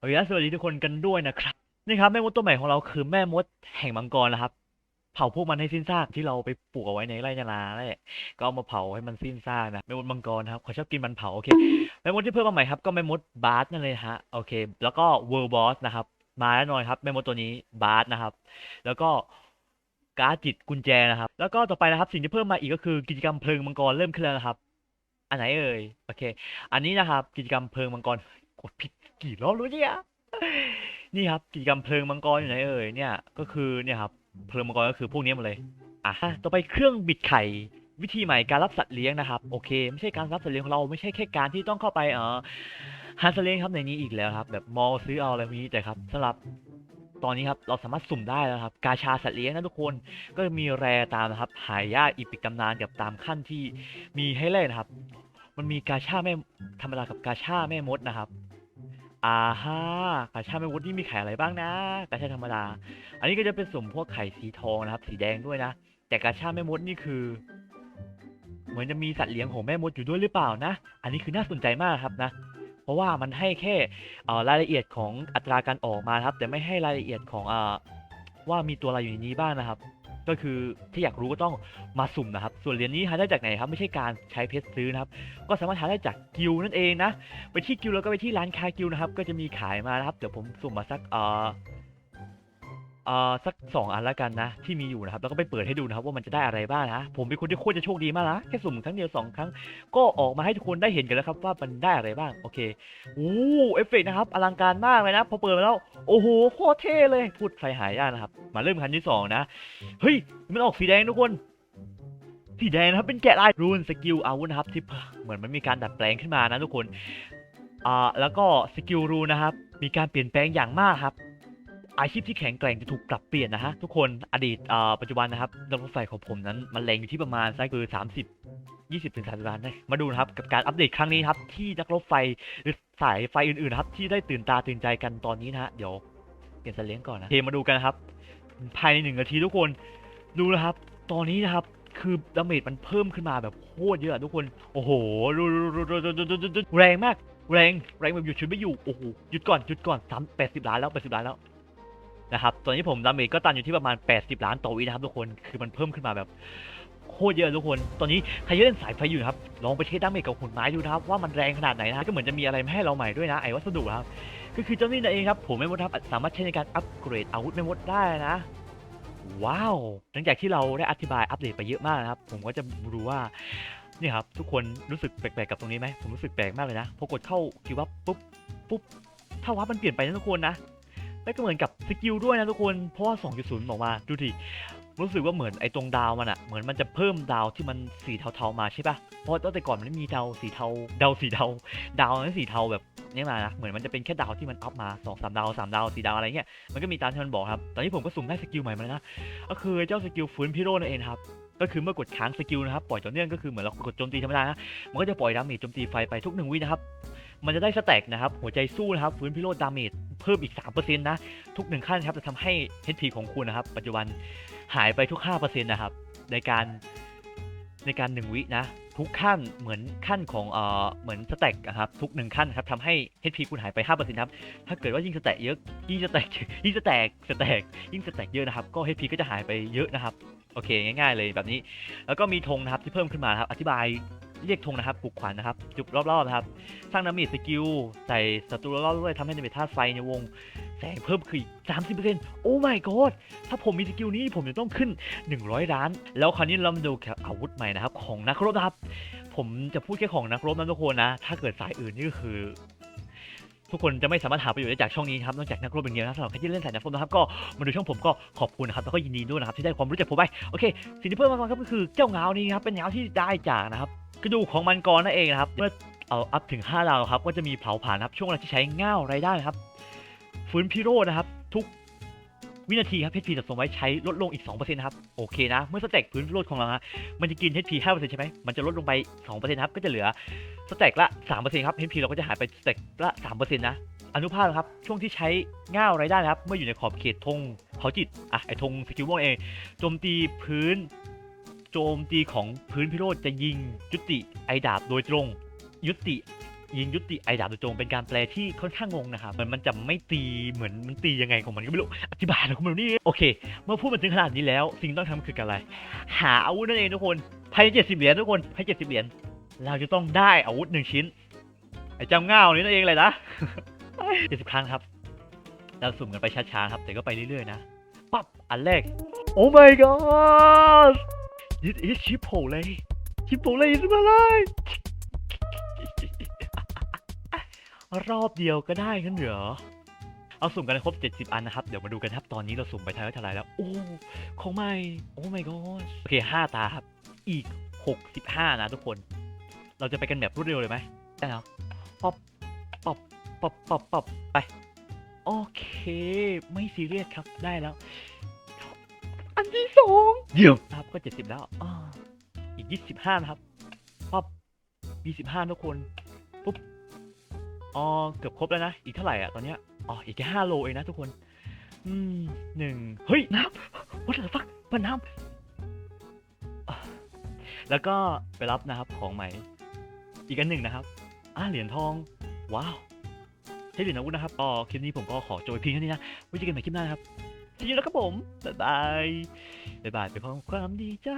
โอเคสวัสดีทุกคนกันด้วยนะครับนี่ครับแม่มดตัวใหม่ของเราคือแม่มดแห่งมังกรนะครับ เผาพวกมันให้สิ้นซากที่เราไปปลูกเอาไว้ในไร่นานาแหละก็เอามาเผาให้มันสิ้นซากนะแม่มดมังกรครับเขาชอบกินมันเผาโอเคแม่มดที่เพิ่มมาใหม่ครับก็แม่มดบาร์สนั่นเลยฮะโอเค แล้วก็เวิร์บอสนะครับมาแน่นอนครับแม่มดตัวนี้บาร์สนะครับ แล้วก็การ์ดจิตกุญแจนะครับ แล้วก็ต่อไปนะครับสิ่งที่เพิ่มมาอีกก็คือกิจกรรมเพลิงมังกรเริ่มขึ้นแล้วนะครับ อันไหนเอ่ยโอเค อันนี้นะครับ กิจกรรมเพลิงมังกรกดผิด กี่รอบรู้เนี่ยนี่ครับกิจกรรมเพลิงมังกรอยู่ไหนเอ่ยเนี่ยก็คือเนี่ยครับเพลิงมังกรก็คือพวกนี้หมดเลยอะต่อไปเครื่องบิดไข่วิธีใหม่การรับสัตว์เลี้ยงนะครับโอเคไม่ใช่การรับสัตว์เลี้ยงของเราไม่ใช่แค่การที่ต้องเข้าไปเออหาสัตว์เลี้ยงครับในนี้อีกแล้วครับ แบบมอลซื้อเอาอะไรพวกนี้แต่ครับสำหรับตอนนี้ครับเราสามารถสุ่มได้แล้วครับ กาชาสัตว์เลี้ยงนะทุกคนก็มีแรตามนะครับ หายากอีปิกตำนานกับตามขั้นที่มีให้เล่นนะครับ มันมีกาชาแม่ธรรมดากับกาชาแม่มดนะครับ อ่าฮะกาชาแม่มดนี่มีไข่อะไรบ้างนะกาชาธรรมดา อันนี้ก็จะเป็นสุ่มพวกไข่สีทองนะครับ สีแดงด้วยนะ แต่กาชาแม่มดนี่คือ เหมือนจะมีสัตว์เลี้ยงของแม่มดอยู่ด้วยหรือเปล่านะ อันนี้คือน่าสนใจมากครับนะ เพราะว่ามันให้แค่รายละเอียดของอัตราการออกมาครับ แต่ไม่ให้รายละเอียดของอว่ามีตัวอะไรอยู่ในนี้บ้างนะครับ ก็คือที่อยากรู้ก็ต้องมาสุ่มนะครับ ส่วนเหรียญนี้หาได้จากไหนครับ ไม่ใช่การใช้เพชรซื้อนะครับ ก็สามารถหาได้จากกิวนั่นเองนะ ไปที่กิวแล้วก็ไปที่ร้านค้ากิวนะครับ ก็จะมีขายมานะครับ เดี๋ยวผมสุ่มมาสักเอ่อ อ่อสักสองอันแล้วกันนะ ที่มีอยู่นะครับแล้วก็ไปเปิดให้ดูนะครับว่ามันจะได้อะไรบ้างนะผมเป็นคนที่โคตรจะโชคดีมากนะแค่สุ่มครั้งเดียวสองครั้ง ก็ออกมาให้ทุกคนได้เห็นกันแล้วครับว่ามันได้อะไรบ้างโอเคโอ้เอฟเฟกต์นะครับอลังการมากเลยนะพอเปิดมาแล้วโอ้โหโคตรเท่เลยพูดใครหายากนะครับ มาเริ่มคันที่สองนะเฮ้ยมันออกสีแดงทุกคนสีแดงนะครับเป็นแกะลายรูนสกิลอาวุธนะครับที่เหมือนมันมีการดัดแปลงขึ้นมานะทุกคนอ่าแล้วก็สกิลรูนนะครับมีการเปลี่ยนแปลงอย่างมากครับ อาชีพที่แข็งแกร่งจะถูกปรับเปลี่ยนนะฮะทุกคนอดีตปัจจุบันนะครับรถไฟของผมนั้นมันแรงอยู่ที่ประมาณสักคือ 30 20ถึง30ล้านนะมาดูนะครับกับการอัปเดตครั้งนี้ครับที่นักรถไฟหรือสายไฟอื่นๆครับที่ได้ตื่นตาตื่นใจกันตอนนี้นะฮะเดี๋ยวเปลี่ยนสเลี้ยงก่อนนะเทมาดูกันครับ ภายในหนึ่งนาทีทุกคนดูนะครับ ตอนนี้นะครับคือดาเมจมันเพิ่มขึ้นมาแบบโคตรเยอะทุกคนโอ้โหแรงมากแรงแรงแบบหยุดชุดไม่อยู่โอ้โหหยุดก่อนหยุดก่อนสามแปดสิบล้านแล้วแปล้านแล้ว นะครับตอนนี้ผมดาเมจก็ตันอยู่ที่ประมาณ 80 ล้านต่อวินะครับทุกคนคือมันเพิ่มขึ้นมาแบบโคตรเยอะทุกคน ตอนนี้ใครเล่นสายไฟอยู่นะครับลองไปเทสดาเมจกับหุ่นไม้ดูนะครับว่ามันแรงขนาดไหนนะก็เหมือนจะมีอะไรมาให้เราใหม่ด้วยนะไอ้วัสดุครับก็คือเจ้านี่นั่นเองครับผมไม่มดครับสามารถใช้ในการอัปเกรดอาวุธไม่มดได้นะว้าว หลังจากที่เราได้อธิบายอัปเดตไปเยอะมากนะครับ ผมก็จะรู้ว่านี่ครับ ทุกคนรู้สึกแปลกๆกับตรงนี้ไหมผมรู้สึกแปลกมากเลยนะพอกดเข้าคิววับปุ๊บปุ๊บถ้าวับมันเปลี่ยนไปนะทุกคนนะ แล้วก็เหมือนกับสกิลด้วยนะทุกคน เพราะว่า 2.0 บอกมาดูดิรู้สึกว่าเหมือนไอ้ตรงดาวมันอะเหมือนมันจะเพิ่มดาวที่มันสีเทาๆมาใช่ปะเพราะตั้งแต่ก่อนมันไม่มีดาวสีเทาดาวสีเทาดาวนั้นสีเทาแบบนี้มานะเหมือนมันจะเป็นแค่ดาวที่มันอัพมาสองสามดาวสามดาวสี่ดาวอะไรเงี้ยมันก็มีตามที่มันบอกครับตอนนี้ผมก็สุ่มได้สกิลใหม่มาแล้วนะก็คือเจ้าสกิลฟื้นพิโรนั่นเองครับ ก็คือเมื่อกดค้างสกิลนะครับปล่อยต่อเนื่องก็คือเหมือนเรากดโจมตีธรรมดานะมันก็จะปล่อยดาเมจโจมตีไฟไปทุกหนึ่งวินะครับมันจะได้สแต็กนะครับหัวใจสู้นะครับฟื้นพิโรธดาเมจเพิ่มอีก 3%นะทุกหนึ่งขั้นครับจะทำให้ HP ของคุณนะครับ ปัจจุบันหายไปทุก 5%นะครับในการ ในการ 1 วินะ ทุกขั้นเหมือนขั้นของเอ่อเหมือนสแต็กนะครับทุกหนึ่งขั้นครับทำให้ HP คุณหายไป 5%ครับถ้าเกิดว่ายิ่งสแต็กเยอะยิ่งสแต็กยิ่งสแต็กสแต็กยิ่งสแต็กเยอะนะครับก็ HP ก็จะหายไปเยอะนะครับโอเคง่าย ๆ เลยแบบนี้ แล้วก็มีธงนะครับที่เพิ่มขึ้นมาครับอธิบาย เรียกธงนะครับปลุกขวัญนะครับ จุดรอบๆนะครับ สร้างดาเมจสกิลใส่ศัตรูรอบๆด้วยทำให้ดาเมจธาตุไฟในวงแสงเพิ่มขึ้นอีก30%โอ้ my god ถ้าผมมีสกิลนี้ผมจะต้องขึ้น 100 ล้าน แล้วคราวนี้เรามาดูอาวุธใหม่นะครับ ของนักรบนะครับ ผมจะพูดแค่ของนักรบนะทุกคนนะ ถ้าเกิดสายอื่นนี่ก็คือ ทุกคนจะไม่สามารถหาประโยชน์ได้จากช่องนี้ครับนอกจากนักรบอย่างเดียวนะสำหรับใครที่เล่นสายนักรบนะครับก็มาดูช่องผมก็ขอบคุณนะครับแล้วก็ยินดีด้วยนะครับที่ได้ความรู้จากผมไปโอเคสิ่งที่เพิ่มมาครับก็คือเจ้าเงานี้ครับเป็นเงาที่ได้จากนะครับ กระดูกของมันกรนั่นเองนะครับเมื่อเอาอัพถึง 5 ดาวครับก็จะมีเผาผลาญครับช่วงเวลาที่ใช้เง่าไรายได้นครับฟื้นพิโรนะครับ ทุกวินาทีครับ HP สะสมไว้ใช้ลดลงอีก 2%นะครับ โอเคนะ เมื่อสเต็กฟื้นพิโรจน์ของเราฮะมันจะกิน HP 5%ใช่ไหมมันจะลดลงไป 2%ครับ ก็จะเหลือสเต็กละ 3%ครับ HP เราก็จะหายไปสเต็กละ 3%นะ อนุภาพครับ ช่วงที่ใช้ง่าวไรายได้นะครับ เมื่ออยู่ในขอบเขตธงเผาจิต อะ ไอธงสกิลม่วงเอง โจมตีพื้น โจมตีของพื้นพิโรธจะยิงยุติไอดาบโดยตรง ยุติยิงยุติไอดาบโดยตรงเป็นการแปลที่ค่อนข้างงงนะครับเหมือนมันจะไม่ตีเหมือนมันตียังไงของมันก็ไม่รู้อธิบายนะคุณแบบนี้โอเค เมื่อพูดมาถึงขนาดนี้แล้ว สิ่งต้องทำคืออะไร หาอาวุธนั่นเองทุกคนภายในเจ็ดสิบเหรียญทุกคนภายในเจ็ดสิบเหรียญเราจะต้องได้อาวุธหนึ่งชิ้นไอ้เจ้าเง่านี่นั่นเองเลยนะเจ็ดสิบครั้งครับเราสุ่มกันไปช้าๆครับแต่ก็ไปเรื่อยๆนะปั๊บอันแรกโอ้ my god this is ชิปโปเลยชิปโปเลยสมาเลยรอบเดียวก็ได้กันเหรอ เอาสุ่มกันครบ 70 อันนะครับ เดี๋ยวมาดูกันครับ ตอนนี้เราสุ่มไปทาไหร่เท่าไรแล้ว โอ้ ของใหม่ โอ้ my god โอเค 5 ตาครับ อีก 65 นะทุกคน เราจะไปกันแบบรวดเร็วเลยไหมได้แล้วป๊อปป๊อปป๊อปป๊อปป๊อปไป โอเค ไม่ซีเรียสครับ ได้แล้ว ที่สองเยี่ยมครับก็70แล้วอ้ออีก25นะครับป๊อป25ทุกคนปุ๊บอ๋อเกือบครบแล้วนะอีกเท่าไหร่อะตอนเนี้ยอ๋ออีกแค่ห้าโลเองนะทุกคน อืมหนึ่งเฮ้ยน้ำ what the fuck มันน้ำอะแล้วก็ไปรับนะครับของใหม่ อีกอันหนึ่งนะครับอ่าเหรียญทอง ว้าวใช้เหรียญอาวุธนะครับก็คลิปนี้ผมก็ขอจบไปเพียงเท่านี้นะไว้เจอกันใหม่คลิปหน้านะครับ see you แล้วครับผม บ๊ายบาย บ๊ายบายไปพร้อมความดีใจ